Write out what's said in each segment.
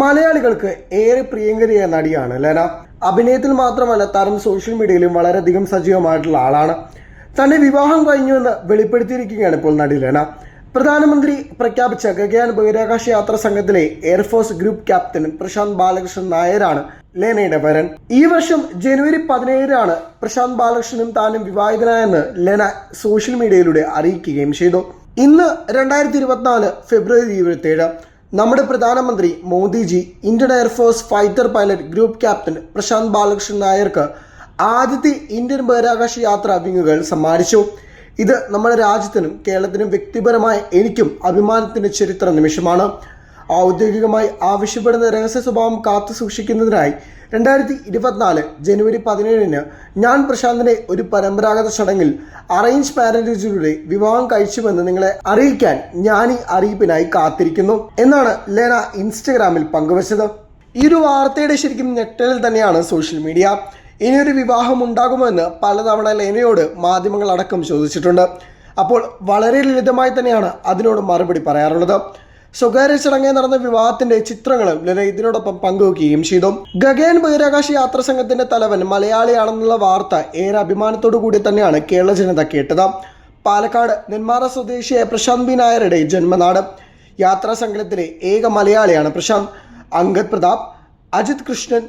മലയാളികൾക്ക് ഏറെ പ്രിയങ്കരിയ നടിയാണ് ലെന. അഭിനയത്തിൽ മാത്രമല്ല താരം സോഷ്യൽ മീഡിയയിലും വളരെയധികം സജീവമായിട്ടുള്ള ആളാണ്. തന്നെ വിവാഹം കഴിഞ്ഞുവെന്ന് വെളിപ്പെടുത്തിയിരിക്കുകയാണ് ഇപ്പോൾ നടി ലെന. പ്രധാനമന്ത്രി പ്രഖ്യാപിച്ച ഗഗയാൻ ബഹിരാകാശ യാത്ര സംഘത്തിലെ air force group captain Prashant Balakrishnan നായരാണ് ലെനയുടെ വരൻ. ഈ വർഷം ജനുവരി പതിനേഴിനാണ് പ്രശാന്ത് ബാലകൃഷ്ണനും താനും വിവാഹിതനായെന്ന് ലെന സോഷ്യൽ മീഡിയയിലൂടെ അറിയിക്കുകയും ചെയ്തു. ഇന്ന് രണ്ടായിരത്തി ഇരുപത്തിനാല് ഫെബ്രുവരി ഇരുപത്തിയേഴ് നമ്മുടെ പ്രധാനമന്ത്രി Modiji Indian air force fighter pilot group captain Prashant Balakrishnan നായർക്ക് ആദ്യത്തെ ഇന്ത്യൻ ബഹിരാകാശ യാത്രാ വിങ്ങുകൾ സമ്മാനിച്ചു. ഇത് നമ്മുടെ രാജ്യത്തിനും കേരളത്തിനും വ്യക്തിപരമായ എനിക്കും അഭിമാനത്തിന്റെ ചരിത്ര നിമിഷമാണ്. ഔദ്യോഗികമായി ആവശ്യപ്പെടുന്ന രഹസ്യ സ്വഭാവം കാത്തു സൂക്ഷിക്കുന്നതിനായി രണ്ടായിരത്തി ഇരുപത്തിനാല് ജനുവരി പതിനേഴിന് ഞാൻ പ്രശാന്തിനെ ഒരു പരമ്പരാഗത ചടങ്ങിൽ അറേഞ്ച് മാരേജിലൂടെ വിവാഹം കഴിച്ചുവെന്ന് നിങ്ങളെ അറിയിക്കാൻ ഞാൻ ഈ അറിയിപ്പിനായി കാത്തിരിക്കുന്നു എന്നാണ് ലേന ഇൻസ്റ്റഗ്രാമിൽ പങ്കുവച്ചത്. ഈ ഒരു വാർത്തയുടെ ശരിക്കും ഞെട്ടലിൽ തന്നെയാണ് സോഷ്യൽ മീഡിയ. ഇനിയൊരു വിവാഹം ഉണ്ടാകുമോ എന്ന് പലതവണ ലേനയോട് മാധ്യമങ്ങൾ അടക്കം ചോദിച്ചിട്ടുണ്ട്. അപ്പോൾ വളരെ ലളിതമായി തന്നെയാണ് അതിനോട് മറുപടി പറയാറുള്ളത്. സ്വകാര്യ ചടങ്ങിൽ നടന്ന വിവാഹത്തിന്റെ ചിത്രങ്ങളും ലല ഇതിനോടൊപ്പം പങ്കുവയ്ക്കുകയും ചെയ്തു. ഗഗൻ ബഹിരാകാശ യാത്ര സംഘത്തിന്റെ തലവൻ മലയാളിയാണെന്നുള്ള വാർത്ത ഏറെ അഭിമാനത്തോടു കൂടി തന്നെയാണ് കേരള ജനത കേട്ടത്. പാലക്കാട് നെന്മാറ സ്വദേശിയായ പ്രശാന്ത് ബി നായരുടെ ജന്മനാട്. യാത്രാ സംഘത്തിലെ ഏക മലയാളിയാണ് പ്രശാന്ത്. അങ്കദ് പ്രതാപ് അജിത് കൃഷ്ണൻ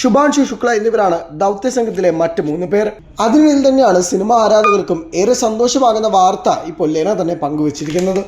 ശുഭാൻഷു ശുക്ല എന്നിവരാണ് ദൗത്യ സംഘത്തിലെ മറ്റ് മൂന്ന് പേർ. അതിനിടയിൽ തന്നെയാണ് സിനിമ ആരാധകർക്കും ഏറെ സന്തോഷമാകുന്ന വാർത്ത ഇപ്പോൾ ലേന തന്നെ പങ്കുവച്ചിരിക്കുന്നത്.